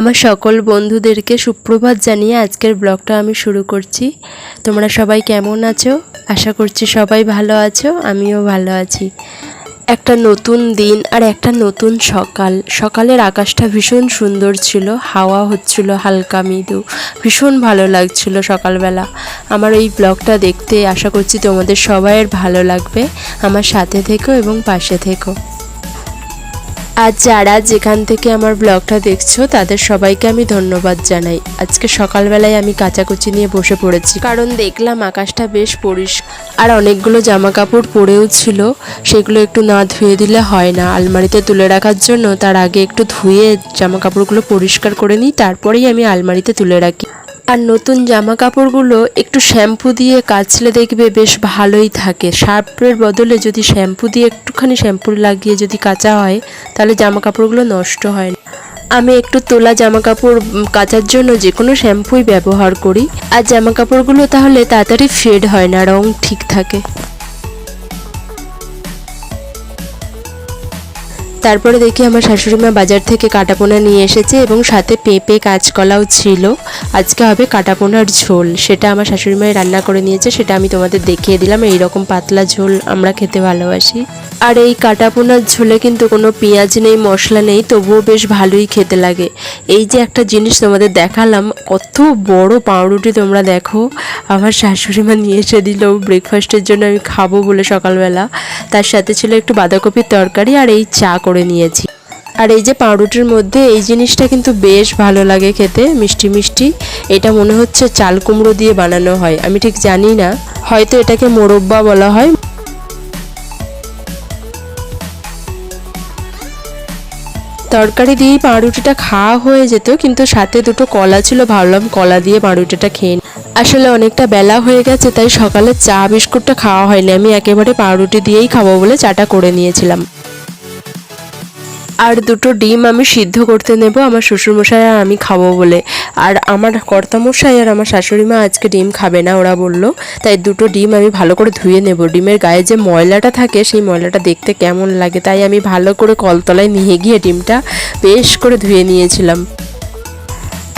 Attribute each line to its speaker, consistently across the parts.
Speaker 1: আমার সকল বন্ধুদেরকে সুপ্রভাত জানিয়ে আজকের ব্লগটা আমি শুরু করছি। তোমরা সবাই কেমন আছো? আশা করছি সবাই ভালো আছো, আমিও ভালো আছি। একটা নতুন দিন আর একটা নতুন সকাল। সকালের আকাশটা ভীষণ সুন্দর ছিল, হাওয়া হচ্ছিল, হালকা মৃদু। ভীষণ ভালো লাগছিল সকালবেলা। আমার এই ব্লগটা দেখতে আশা করছি তোমাদের সবাইয়ের ভালো লাগবে। আমার সাথে থেকো এবং পাশে থেকো। আজ যারা যেখান থেকে আমার ব্লগটা দেখছ, তাদের সবাইকে আমি ধন্যবাদ জানাই। আজকে সকালবেলায় আমি কাচাকুচি নিয়ে বসে পড়েছি। কারণ দেখলাম আকাশটা বেশ পরিষ্কার আর অনেকগুলো জামা কাপড় পরেও ছিল। সেগুলো একটু না ধুয়ে দিলে হয় না। আলমারিতে তুলে রাখার জন্য তার আগে একটু ধুয়ে জামা কাপড়গুলো পরিষ্কার করে নিই। তারপরেই আমি আলমারিতে তুলে রাখি। আর নতুন জামা কাপড়গুলো একটু শ্যাম্পু দিয়ে কাচলে দেখবে বেশ ভালোই থাকে। সার্ফের বদলে যদি শ্যাম্পু দিয়ে একটুখানি শ্যাম্পু লাগিয়ে যদি কাচা হয়, তাহলে জামা কাপড়গুলো নষ্ট হয় না। আমি একটু তোলা জামা কাপড় কাচার জন্য যে কোনো শ্যাম্পুই ব্যবহার করি। আর জামা কাপড়গুলো তাহলে তাড়াতাড়ি ফেড হয় না, রং ঠিক থাকে। তারপরে দেখি আমার শাশুড়ি মা বাজার থেকে কাটাপোনা নিয়ে এসেছে এবং সাথে পেঁপে, কাঁচকলাও ছিল। আজকে হবে কাটাপোনার ঝোল। সেটা আমার শাশুড়ি মায়ের রান্না করে নিয়েছে, সেটা আমি তোমাদের দেখিয়ে দিলাম। এই রকম পাতলা ঝোল আমরা খেতে ভালোবাসি। আর এই কাটাপোনার ঝোলে কিন্তু কোনো পেঁয়াজ নেই, মশলা নেই, তবুও বেশ ভালোই খেতে লাগে। এই যে একটা জিনিস তোমাদের দেখালাম, কত বড় পাউরুটি তোমরা দেখো। আমার শাশুড়ি মা নিয়ে এসে দিল ব্রেকফাস্টের জন্য, আমি খাব বলে সকালবেলা। তার সাথে ছিল একটু বাঁধাকপির তরকারি আর এই চা করে নিয়েছি। আর এই যে পাউরুটির মধ্যে এই জিনিসটা কিন্তু বেশ ভালো লাগে খেতে, মিষ্টি মিষ্টি। এটা মনে হচ্ছে চাল কুমড়ো দিয়ে বানানো হয়, আমি ঠিক জানি না। হয়তো এটাকে মোরব্বা বলা হয়। তরকারি দিয়েই পাউরুটিটা খাওয়া হয়ে যেত, কিন্তু সাথে দুটো কলা ছিল, ভাবলাম কলা দিয়ে পাউরুটিটা খেয়ে। আসলে অনেকটা বেলা হয়ে গেছে, তাই সকালে চা, বিস্কুটটা খাওয়া হয়নি। আমি একেবারে পাউরুটি দিয়েই খাব বলে চাটা করে নিয়েছিলাম। আর দুটো ডিম আমি সিদ্ধ করতে নেব, আমার শ্বশুরমশাই আর আমি খাব বলে। আর আমার কর্তামশাই আর আমার শাশুড়ি মা আজকে ডিম খাবে না, ওরা বলল। তাই দুটো ডিম আমি ভালো করে ধুয়ে নেব। ডিমের গায়ে যে ময়লাটা থাকে, সেই ময়লাটা দেখতে কেমন লাগে, তাই আমি ভালো করে কলতলায় নিয়ে গিয়ে ডিমটা বেশ করে ধুয়ে নিয়েছিলাম।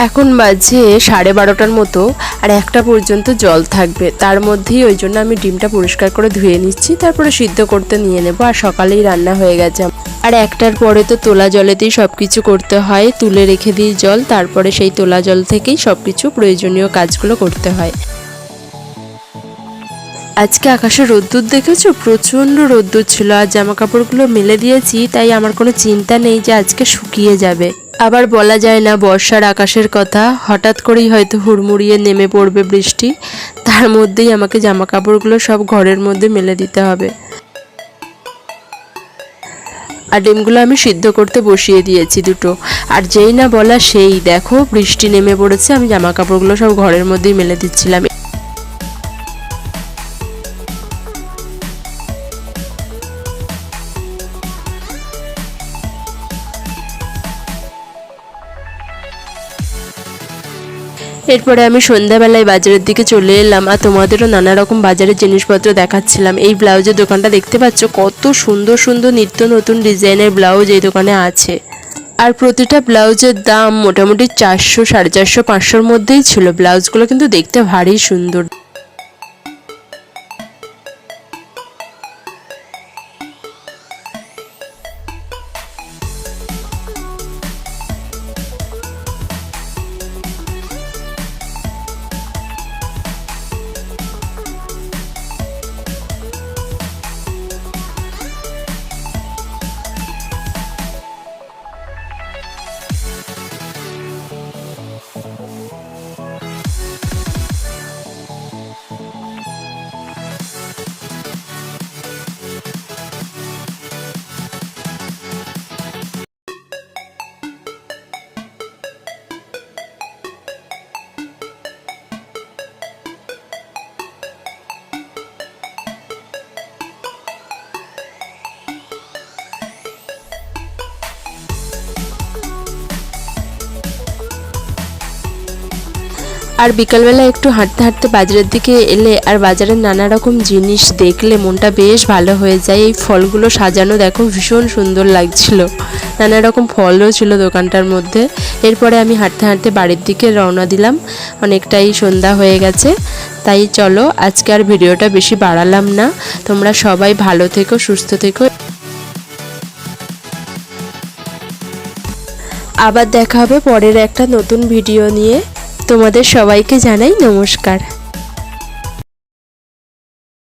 Speaker 1: এখন বাজে সাড়ে বারোটার মতো, আর একটা পর্যন্ত জল থাকবে। তার মধ্যেই ওই জন্য আমি ডিমটা পরিষ্কার করে ধুয়ে নিচ্ছি, তারপরে সিদ্ধ করতে নিয়ে নেব, আর সকালেই রান্না হয়ে গেছে আর একটার পরে তো তোলা জলেতেই সব কিছু করতে হয়। তুলে রেখে দিই জল, তারপরে সেই তোলা জল থেকেই সব কিছু প্রয়োজনীয় কাজগুলো করতে হয়। আজকে আকাশে রোদ্দুর দেখেছ? প্রচণ্ড রোদ্দুর ছিল। আর জামা কাপড়গুলো মেলে দিয়েছি, তাই আমার কোনো চিন্তা নেই যে আজকে শুকিয়ে যাবে। আবার বলা যায় না বর্ষার আকাশের কথা। হঠাৎ করেই হয়তো হুড়মুড়িয়ে নেমে পড়বে বৃষ্টি। তার মধ্যেই আমাকে জামা কাপড়গুলো সব ঘরের মধ্যে মেলে দিতে হবে। আর ডিমগুলো আমি সিদ্ধ করতে বসিয়ে দিয়েছি দুটো। আর যেই না বলা সেই, দেখো বৃষ্টি নেমে পড়েছে, আমি জামা কাপড়গুলো সব ঘরের মধ্যেই মেলে দিচ্ছিলাম। এরপরে আমি সন্ধ্যাবেলায় বাজারের দিকে চলে এলাম আর তোমাদেরও নানা রকম বাজারের জিনিসপত্র দেখাচ্ছিলাম। এই ব্লাউজের দোকানটা দেখতে পাচ্ছ, কত সুন্দর সুন্দর নিত্য নতুন ডিজাইনের ব্লাউজ এই দোকানে আছে। আর প্রতিটা ব্লাউজের দাম মোটামুটি চারশো, সাড়ে চারশো, পাঁচশোর মধ্যেই ছিল। ব্লাউজগুলো কিন্তু দেখতে ভারী সুন্দর। আর বিকালবেলা একটু হাঁটতে হাঁটতে বাজারের দিকে এলে আর বাজারের নানা রকম জিনিস দেখলে মনটা বেশ ভালো হয়ে যায়। এই ফলগুলো সাজানো দেখো ভীষণ সুন্দর লাগছিল। নানা রকম ফলও ছিল দোকানটার মধ্যে। এরপরে আমি হাঁটতে হাঁটতে বাড়ির দিকে রওনা দিলাম। অনেকটাই সন্ধ্যা হয়ে গেছে। তাই চলো, আজকে আর ভিডিওটা বেশি বাড়ালাম না। তোমরা সবাই ভালো থেকো, সুস্থ থেকো। আবার দেখা হবে পরের একটা নতুন ভিডিও নিয়ে। তোমাদের সবাইকে জানাই নমস্কার।